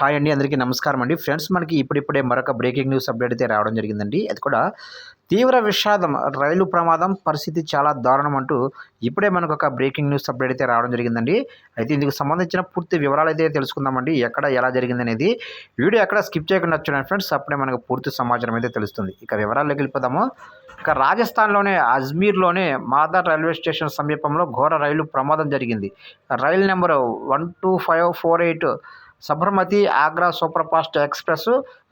Hi అండి అందరికీ నమస్కారం అండి. ఫ్రెండ్స్ మనకి ఇప్పుడిప్పుడే మరొక బ్రేకింగ్ న్యూస్ అప్డేట్ అయితే రావడం జరిగిందండి. అది కూడా తీవ్ర విషాదం రైలు ప్రమాదం పరిస్థితి చాలా దారుణం అంటూ ఇప్పుడే మనకు ఒక బ్రేకింగ్ న్యూస్ అప్డేట్ అయితే రావడం జరిగిందండి. అయితే ఇందుకు సంబంధించిన పూర్తి వివరాలు అయితే తెలుసుకుందామండి. ఎక్కడ ఎలా జరిగింది అనేది వీడియో ఎక్కడ స్కిప్ చేయకుండా చూడండి ఫ్రెండ్స్. అప్పుడే మనకు పూర్తి సమాచారం అయితే తెలుస్తుంది. ఇక వివరాల్లోకి వెళ్ళిపోదాము. ఇక రాజస్థాన్లోనే అజ్మీర్లోనే మాదార్ రైల్వే స్టేషన్ సమీపంలో ఘోర రైలు ప్రమాదం జరిగింది. రైలు number one two five four eight Sabarmati Agra super fast express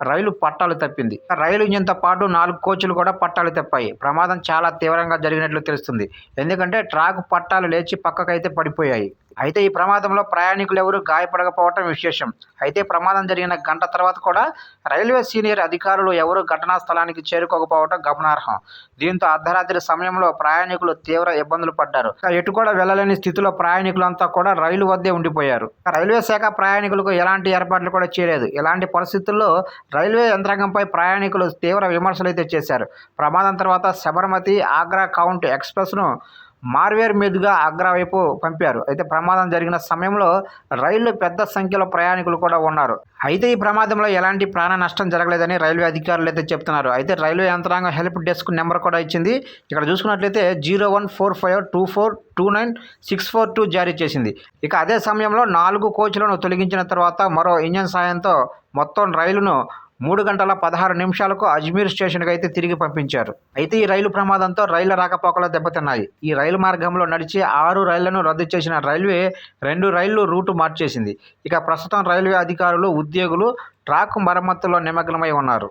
రైలు పట్టాలు తప్పింది. రైలు ఇంజన్తో పాటు నాలుగు కోచ్లు కూడా పట్టాలు తప్పాయి. ప్రమాదం చాలా తీవ్రంగా జరిగినట్లు తెలుస్తుంది. ఎందుకంటే ట్రాక్ పట్టాలు లేచి పక్కకైతే పడిపోయాయి. అయితే ఈ ప్రమాదంలో ప్రయాణికులు ఎవరు గాయపడకపోవటం విశేషం. అయితే ప్రమాదం జరిగిన గంట తర్వాత కూడా రైల్వే సీనియర్ అధికారులు ఎవరు ఘటనా స్థలానికి చేరుకోకపోవటం గమనార్హం. దీంతో అర్ధరాత్రి సమయంలో ప్రయాణికులు తీవ్ర ఇబ్బందులు పడ్డారు. ఎటు కూడా వెళ్ళలేని స్థితిలో ప్రయాణికులంతా కూడా రైలు వద్దే ఉండిపోయారు. రైల్వే శాఖ ప్రయాణికులకు ఎలాంటి ఏర్పాట్లు కూడా చేయలేదు. ఇలాంటి పరిస్థితుల్లో రైల్వే యంత్రాంగంపై ప్రయాణికులు తీవ్ర విమర్శలు అయితే చేశారు. ప్రమాదం తర్వాత శబర్మతి ఆగ్రా కౌంట్ ఎక్స్ప్రెస్ను మార్వేర్ మీదుగా ఆగ్రా వైపు పంపారు. అయితే ప్రమాదం జరిగిన సమయంలో రైలు పెద్ద సంఖ్యలో ప్రయాణికులు కూడా ఉన్నారు. అయితే ఈ ప్రమాదంలో ఎలాంటి ప్రాణ నష్టం జరగలేదని రైల్వే అధికారులు అయితే చెప్తున్నారు. అయితే రైల్వే యంత్రాంగం హెల్ప్ డెస్క్ నెంబర్ కూడా ఇచ్చింది. ఇక్కడ చూసుకున్నట్లయితే zero one four five two four two nine six four two జారీ చేసింది. ఇక అదే సమయంలో నాలుగు కోచ్లను తొలగించిన తర్వాత మరో ఇంజన్ సాయంతో మొత్తం రైలును మూడు గంటల పదహారు నిమిషాలకు అజ్మీర్ స్టేషన్కి అయితే తిరిగి పంపించారు. అయితే ఈ రైలు ప్రమాదంతో రైళ్ళ రాకపోకలు దెబ్బతిన్నాయి. ఈ రైలు మార్గంలో నడిచి ఆరు రైళ్ళను రద్దు చేసిన రైల్వే రెండు రైళ్ళు రూటు మార్చేసింది. ఇక ప్రస్తుతం రైల్వే అధికారులు ఉద్యోగులు ట్రాక్ మరమ్మతుల్లో నిమగ్నమై ఉన్నారు.